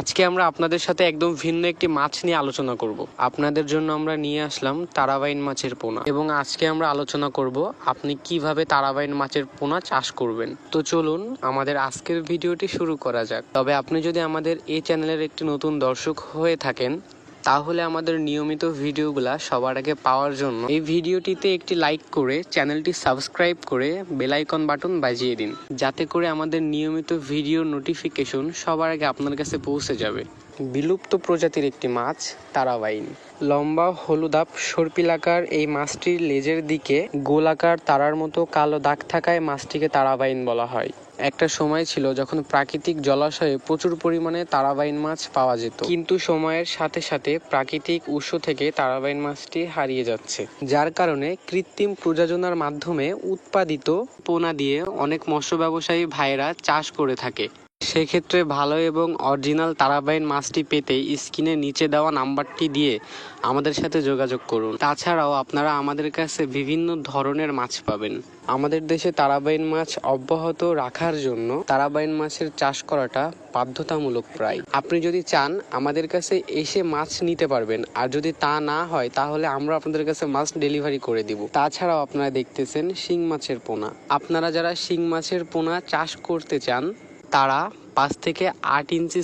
আজকে আমরা আপনাদের সাথে একদম ভিন্ন একটি মাছ নিয়ে আলোচনা করব। আপনাদের জন্য আমরা নিয়ে আসলাম তারাবাইন মাছের পোনা। এবং আজকে আমরা আলোচনা করব আপনি কীভাবে তারাবাইন মাছের পোনা চাষ করবেন। তো চলুন আমাদের আজকের ভিডিওটি শুরু করা যাক। তবে আপনি যদি আমাদের এই চ্যানেলের একটি নতুন দর্শক হয়ে থাকেন তাহলে আমাদের নিয়মিত ভিডিওগুলা সবার আগে পাওয়ার জন্য এই ভিডিওটিতে একটি লাইক করে চ্যানেলটি সাবস্ক্রাইব করে বেল আইকন বাটন বাজিয়ে দিন। যাতে করে আমাদের নিয়মিত ভিডিও নোটিফিকেশন সবার আগে আপনার কাছে পৌঁছে যাবে। বিলুপ্ত প্রজাতির একটি মাছ তারাবাইন। লম্বা হলুদাপ সর্পিলাকার এই মাছটির লেজের দিকে গোলাকার তারার মতো কালো দাগ থাকায় মাছটিকে তারাবাইন বলা হয়। একটা সময় ছিল যখন প্রাকৃতিক জলাশয়ে প্রচুর পরিমাণে তারাবাইন মাছ পাওয়া যেত। কিন্তু সময়ের সাথে সাথে প্রাকৃতিক উৎস থেকে তারাবাইন মাছটি হারিয়ে যাচ্ছে, যার কারণে কৃত্রিম প্রযোজনার মাধ্যমে উৎপাদিত পোনা দিয়ে অনেক মৎস্য ব্যবসায়ী ভাইয়েরা চাষ করে থাকে। সেক্ষেত্রে ভালো এবং অরিজিনাল তারাবাইন মাছটি পেতে স্ক্রিনের নিচে দেওয়া নাম্বারটি দিয়ে আমাদের সাথে যোগাযোগ করুন। তাছাড়াও আপনারা আমাদের কাছে বিভিন্ন ধরনের মাছ পাবেন। আমাদের দেশে তারাবাইন মাছ অব্যাহত রাখার জন্য তারাবাইন মাছের চাষ করাটা বাধ্যতামূলক প্রায়। আপনি যদি চান আমাদের কাছে এসে মাছ নিতে পারবেন, আর যদি তা না হয় তাহলে আমরা আপনাদের কাছে মাছ ডেলিভারি করে দিব। তাছাড়াও আপনারা দেখতেছেন শিং মাছের পোনা। আপনারা যারা শিং মাছের পোনা চাষ করতে চান তারা পাঁচ থেকে আট ইঞ্চি